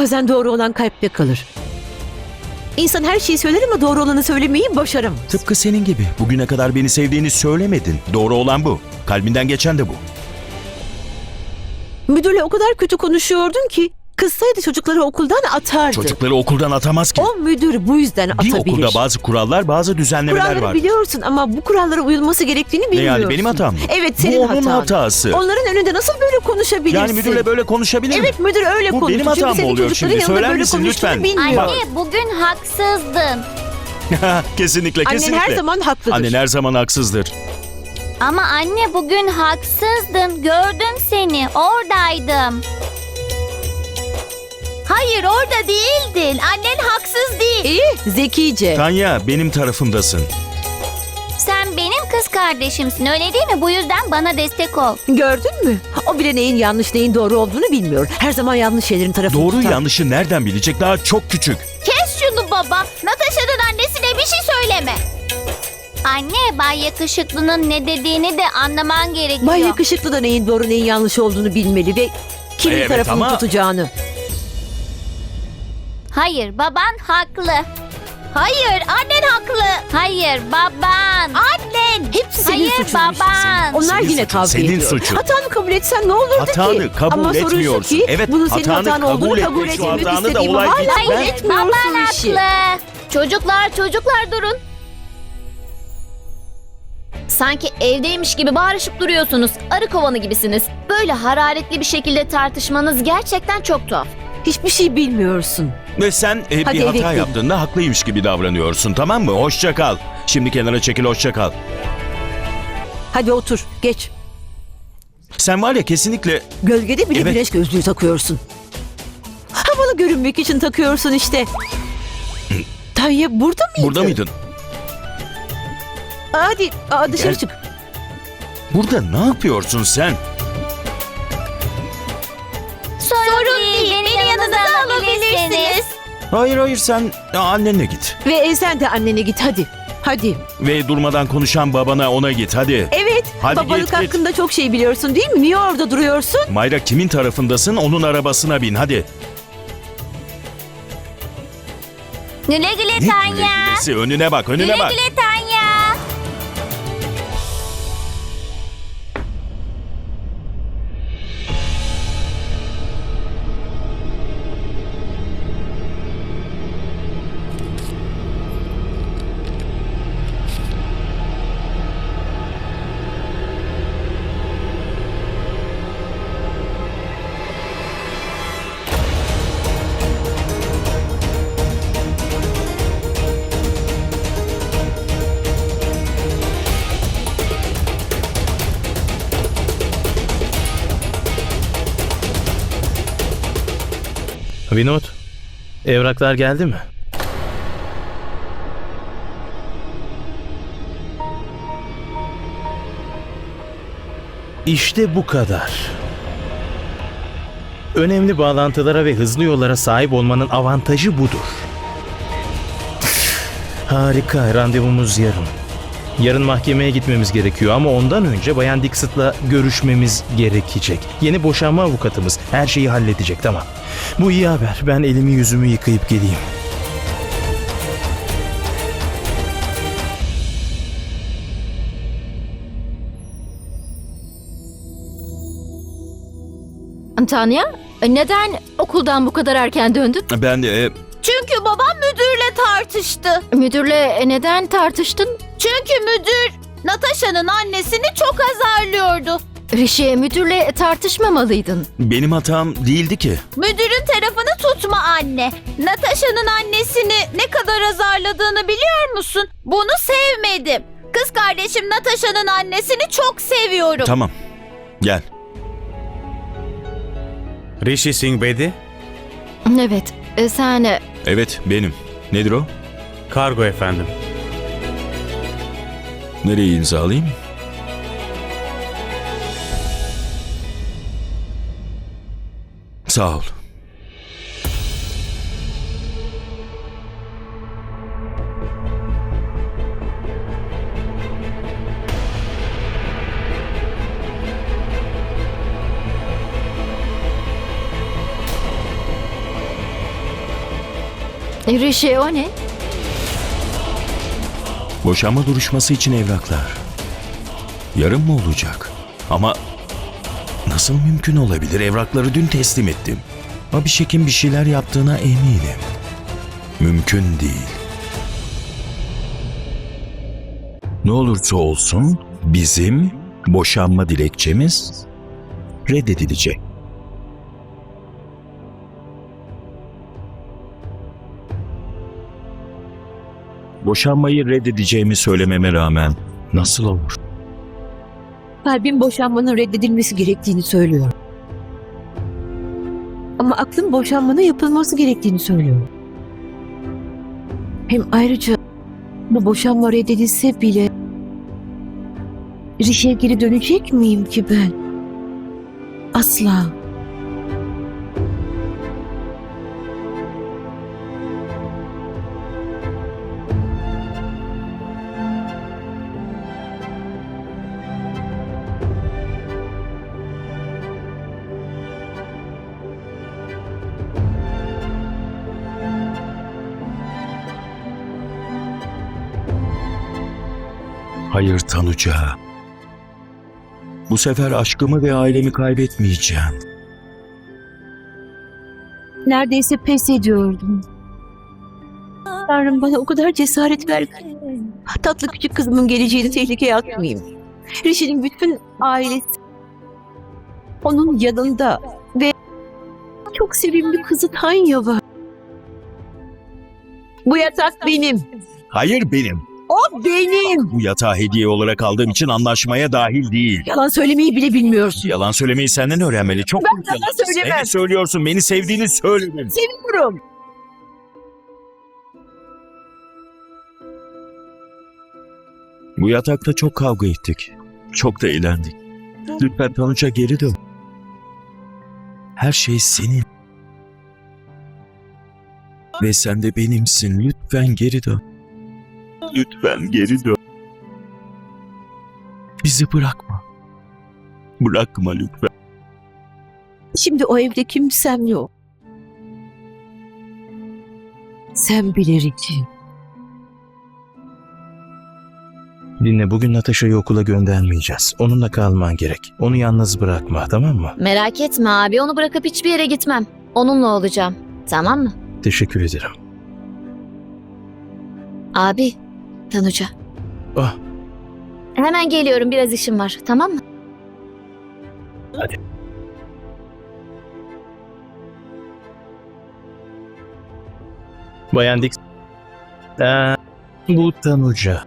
Bazen doğru olan kalpte kalır. İnsan her şeyi söyler ama doğru olanı söylemeyi başaramaz. Tıpkı senin gibi. Bugüne kadar beni sevdiğini söylemedin. Doğru olan bu. Kalbinden geçen de bu. Müdürle o kadar kötü konuşuyordun ki kızsaydı çocukları okuldan atardı. Çocukları okuldan atamaz ki. O müdür bu yüzden Bir atabilir. okulda bazı kurallar, bazı düzenlemeler Kuralları var. biliyorsun ama bu kurallara uyulması gerektiğini Ne bilmiyorsun. yani benim hatam mı? Evet senin Bu onun hatan. hatası. Onların önünde nasıl böyle konuşabilirsin? Yani müdürle böyle konuşabilir mi? Evet müdür öyle Bu konuştu. benim hatam Çünkü mı senin oluyor çocukların şimdi? yanında Söyler böyle misin konuştuğunu lütfen? Bilmiyor. Anne bugün haksızdın. kesinlikle, Annen kesinlikle. her zaman haklıdır. Annen her zaman haksızdır. Ama anne bugün haksızdın. Gördüm seni. Oradaydım. Hayır orada değildin. Annen haksız değil. İyi, zekice. Tanya benim tarafımdasın. Sen benim kız kardeşimsin öyle değil mi? Bu yüzden bana destek ol. Gördün mü? O bile neyin yanlış neyin doğru olduğunu bilmiyor. Her zaman yanlış şeylerin tarafını Doğru tutar. yanlışı nereden bilecek? Daha çok küçük. Kes şunu baba. Natasha'nın annesine bir şey söyleme. Anne Bay Yakışıklı'nın ne dediğini de anlaman gerekiyor. Bay Yakışıklı da neyin doğru neyin yanlış olduğunu bilmeli ve kimin Evet, tarafını ama- tutacağını. Hayır baban haklı. Hayır annen haklı. Hayır baban. Annen. Hepsi senin Hayır suçun işte baban. Onlar Senin yine suçun, kavga senin ediyor. suçun. Hatanı kabul etsen ne olurdu ki? Hatanı kabul Ama sorun şu etmiyorsun. ki Evet, bunun senin hatanı hatan olduğunu kabul kabul etmek, şu hatanı da istediğimi olay hala kabul Hayır etmiyorsun baban işi. haklı. Çocuklar çocuklar durun. Sanki evdeymiş gibi bağırışıp duruyorsunuz. Arı kovanı gibisiniz. Böyle hararetli bir şekilde tartışmanız gerçekten çok tuhaf. Hiçbir şey bilmiyorsun. Ve sen e, Hadi bir hata gidelim. yaptığında haklıymış gibi davranıyorsun tamam mı? Hoşça kal. Şimdi kenara çekil hoşça kal. Hadi otur, geç. Sen var ya kesinlikle Gölgede bile Evet. güneş gözlüğü takıyorsun. Havalı görünmek için takıyorsun işte. Tanya burada mıydı? burada mıydın? Hadi aa, dışarı Gel. çık. Burada ne yapıyorsun sen? Alabilirsiniz. Hayır hayır sen annenle git. Ve e, sen de annene git hadi. Hadi. Ve durmadan konuşan babana ona git hadi. Evet. Hadi babalık git, git. hakkında çok şey biliyorsun değil mi? Niye orada duruyorsun? Mayra kimin tarafındasın onun arabasına bin hadi. Güle güle Ne Tanya. gülesilesi? önüne bak önüne Güle bak. güle Vinod, evraklar geldi mi? İşte bu kadar. Önemli bağlantılara ve hızlı yollara sahip olmanın avantajı budur. Harika, randevumuz yarın. Yarın mahkemeye gitmemiz gerekiyor ama ondan önce Bayan Dixit'la görüşmemiz gerekecek. Yeni boşanma avukatımız her şeyi halledecek tamam. Bu iyi haber. Ben elimi yüzümü yıkayıp geleyim. Tanya, neden okuldan bu kadar erken döndün? Ben de e, Çünkü babam müdürle tartıştı. Müdürle neden tartıştın? Çünkü müdür Natasha'nın annesini çok azarlıyordu. Rişi, müdürle tartışmamalıydın. benim hatam değildi ki. Müdürün tarafını tutma anne. Natasha'nın annesini ne kadar azarladığını biliyor musun? Bunu sevmedim. Kız kardeşim Natasha'nın annesini çok seviyorum. Tamam gel. Rishi Singh Bedi, Evet, e, sen e, Evet benim. Nedir o? kargo efendim. Nereye imzalayayım? Sağ ol. Rişi o ne? Boşanma duruşması için evraklar. Yarın mı olacak? Ama nasıl mümkün olabilir? Evrakları dün teslim ettim. Abişek'in bir şeyler yaptığına eminim. Mümkün değil. Ne olursa olsun bizim boşanma dilekçemiz reddedilecek. Boşanmayı reddedeceğimi söylememe rağmen nasıl olur? Kalbim boşanmanın reddedilmesi gerektiğini söylüyor. Ama aklım boşanmanın yapılması gerektiğini söylüyor. Hem ayrıca bu boşanma reddedilse bile Rişe'ye geri dönecek miyim ki ben? Asla. Hayır Tanuca. Bu sefer aşkımı ve ailemi kaybetmeyeceğim. Neredeyse pes ediyordum. Tanrım bana o kadar cesaret ver. ki, Tatlı küçük kızımın geleceğini tehlikeye atmayayım. Rişi'nin bütün ailesi onun yanında ve çok sevimli kızı Tanya var. Bu yatak benim. Hayır benim. O benim. Bu yatağı hediye olarak aldığım için anlaşmaya dahil değil. Yalan söylemeyi bile bilmiyorsun. Yalan söylemeyi senden öğrenmeli. Çok Ben büyük yalan yalansın. söylemem. Evet söylüyorsun. Beni sevdiğini söyledin. Seviyorum. Bu yatakta çok kavga ettik. Çok da eğlendik. Lütfen Tanuca geri dön. Her şey senin. Ve sen de benimsin. Lütfen geri dön. Lütfen geri dön. Bizi bırakma. Bırakma lütfen. Şimdi o evde kimsem yok. Sen bilir için. Dinle bugün Natasha'yı okula göndermeyeceğiz. Onunla kalman gerek. Onu yalnız bırakma tamam mı? Merak etme abi onu bırakıp hiçbir yere gitmem. Onunla olacağım. Tamam mı? Teşekkür ederim. Abi, Tanuca. Ah. Hemen geliyorum biraz işim var tamam mı? Bayan Dix... Ee, bu Tanuca.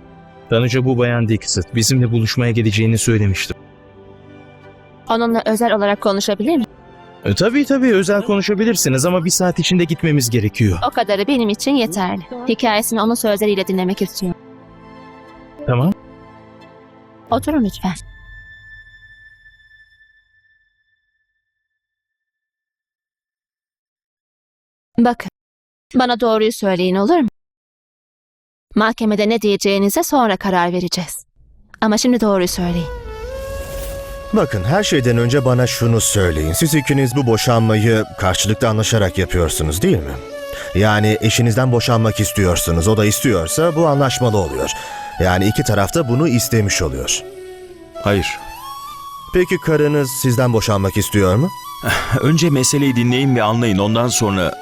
Tanuca bu Bayan Dixit. Bizimle buluşmaya geleceğini söylemiştim. Onunla özel olarak konuşabilir miyim? E, tabii tabii özel konuşabilirsiniz ama bir saat içinde gitmemiz gerekiyor. O kadarı benim için yeterli. Hikayesini onun sözleriyle dinlemek istiyorum. Tamam. Oturun lütfen. Bakın, bana doğruyu söyleyin olur mu? Mahkemede ne diyeceğinize sonra karar vereceğiz. Ama şimdi doğruyu söyleyin. Bakın her şeyden önce bana şunu söyleyin. Siz ikiniz bu boşanmayı karşılıklı anlaşarak yapıyorsunuz değil mi? Yani eşinizden boşanmak istiyorsunuz. O da istiyorsa bu anlaşmalı oluyor. Yani iki taraf da bunu istemiş oluyor. Hayır. Peki karınız sizden boşanmak istiyor mu? Önce meseleyi dinleyin ve anlayın. Ondan sonra...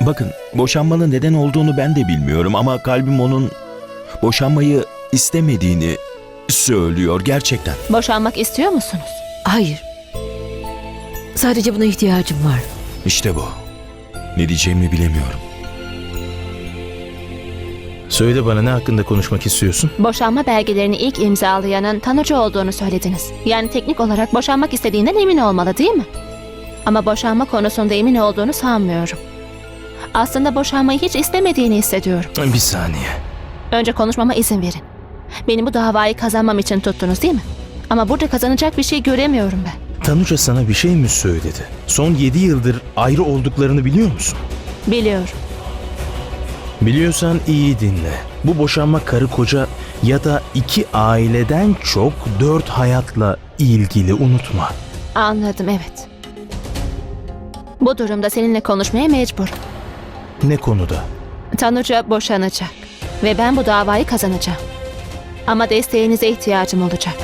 Bakın, boşanmanın neden olduğunu ben de bilmiyorum ama kalbim onun boşanmayı istemediğini söylüyor gerçekten. Boşanmak istiyor musunuz? Hayır. Sadece buna ihtiyacım var. İşte bu. Ne diyeceğimi bilemiyorum. Söyle bana ne hakkında konuşmak istiyorsun? Boşanma belgelerini ilk imzalayanın Tanucu olduğunu söylediniz. Yani teknik olarak boşanmak istediğinden emin olmalı değil mi? Ama boşanma konusunda emin olduğunu sanmıyorum. Aslında boşanmayı hiç istemediğini hissediyorum. Bir saniye. Önce konuşmama izin verin. Beni bu davayı kazanmam için tuttunuz değil mi? Ama burada kazanacak bir şey göremiyorum ben. Tanuca sana bir şey mi söyledi? Son 7 yıldır ayrı olduklarını biliyor musun? Biliyorum. Biliyorsan iyi dinle. Bu boşanma karı koca ya da iki aileden çok dört hayatla ilgili unutma. Anladım evet. Bu durumda seninle konuşmaya mecbur. Ne konuda? Tanuca boşanacak ve ben bu davayı kazanacağım. Ama desteğinize ihtiyacım olacak.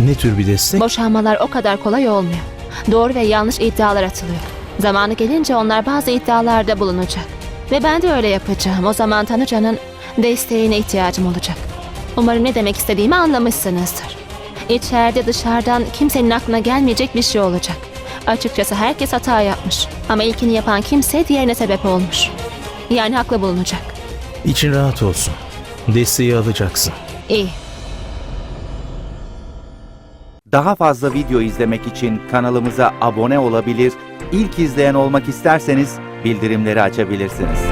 Ne tür bir destek? Boşanmalar o kadar kolay olmuyor. Doğru ve yanlış iddialar atılıyor. Zamanı gelince onlar bazı iddialarda bulunacak. Ve ben de öyle yapacağım. O zaman Tanuca'nın desteğine ihtiyacım olacak. Umarım ne demek istediğimi anlamışsınızdır. İçeride dışarıdan kimsenin aklına gelmeyecek bir şey olacak. Açıkçası herkes hata yapmış. Ama ilkini yapan kimse diğerine sebep olmuş. Yani haklı bulunacak. İçin rahat olsun. Desteği alacaksın. İyi. Daha fazla video izlemek için kanalımıza abone olabilir, ilk izleyen olmak isterseniz bildirimleri açabilirsiniz.